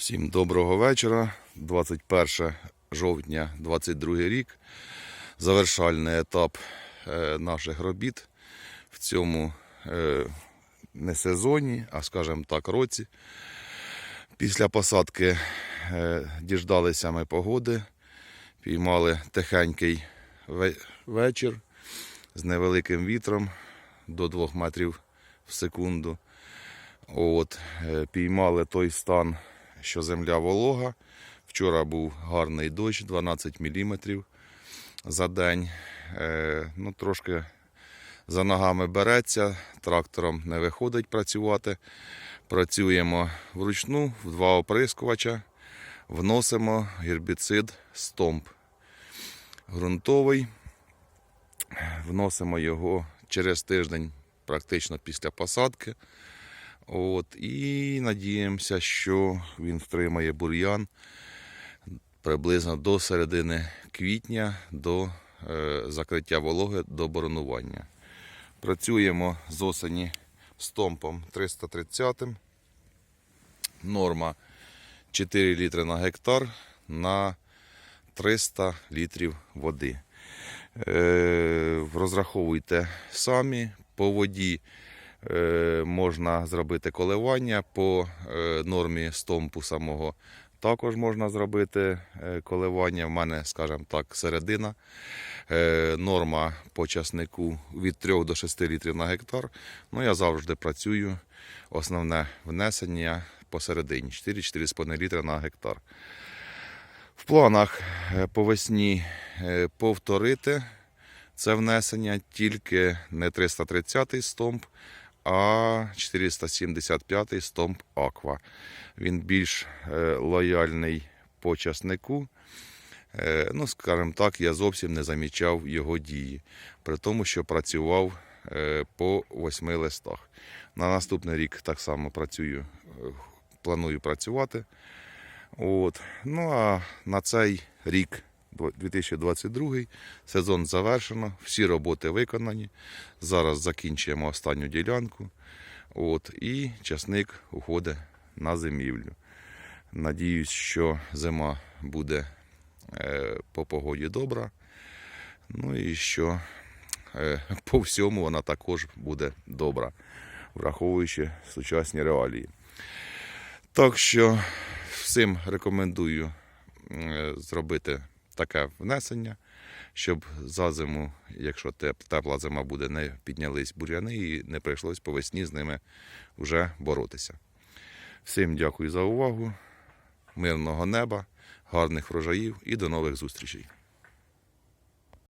Всім доброго вечора. 21 жовтня 22 рік. Завершальний етап е, наших робіт в цьому е, не сезоні, а скажімо так, році. Після посадки е, діждалися ми погоди, піймали тихенький вечір з невеликим вітром до 2 метрів в секунду. От, піймали той стан, що земля волога. Вчора був гарний дощ, 12 мм за день. Е, ну, трошки за ногами береться, трактором не виходить працювати. Працюємо вручну в два оприскувача, вносимо гербіцид стомп. Ґрунтовий. Вносимо його через тиждень, практично після посадки. От, і надіємося, що він втримає бур'ян приблизно до середини квітня, до е, закриття вологи, до боронування. Працюємо з осені з стомпом 330. Норма 4 літри на гектар на 300 літрів води. Е, розраховуйте самі по воді. Е, можна зробити коливання по е, нормі стомпу самого. Також можна зробити е, коливання. В мене, скажімо так, середина. Норма по часнику від 3 до 6 літрів на гектар. Ну, я завжди працюю. Основне внесення посередині 4-4,5 літри на гектар. В планах по весні повторити це внесення тільки не 330 стомп, а 475 стомп Аква. Він більш е, лояльний по часнику. Е, Ну, скажімо так, я зовсім не замічав його дії, при тому, що працював е, по восьми листах. На наступний рік так само працюю, планую працювати. От. Ну а на цей рік, 2022, сезон завершено, всі роботи виконані. Зараз закінчуємо останню ділянку. От, і часник уходить на зимівлю. Надіюсь, що зима буде е, по погоді добра. Ну і що е, по всьому вона також буде добра, враховуючи сучасні реалії. Так що всім рекомендую е, зробити таке внесення, щоб за зиму, якщо тепла зима буде, не піднялись бур'яни і не прийшлось по весні з ними вже боротися. Всім дякую за увагу, мирного неба, гарних врожаїв і до нових зустрічей.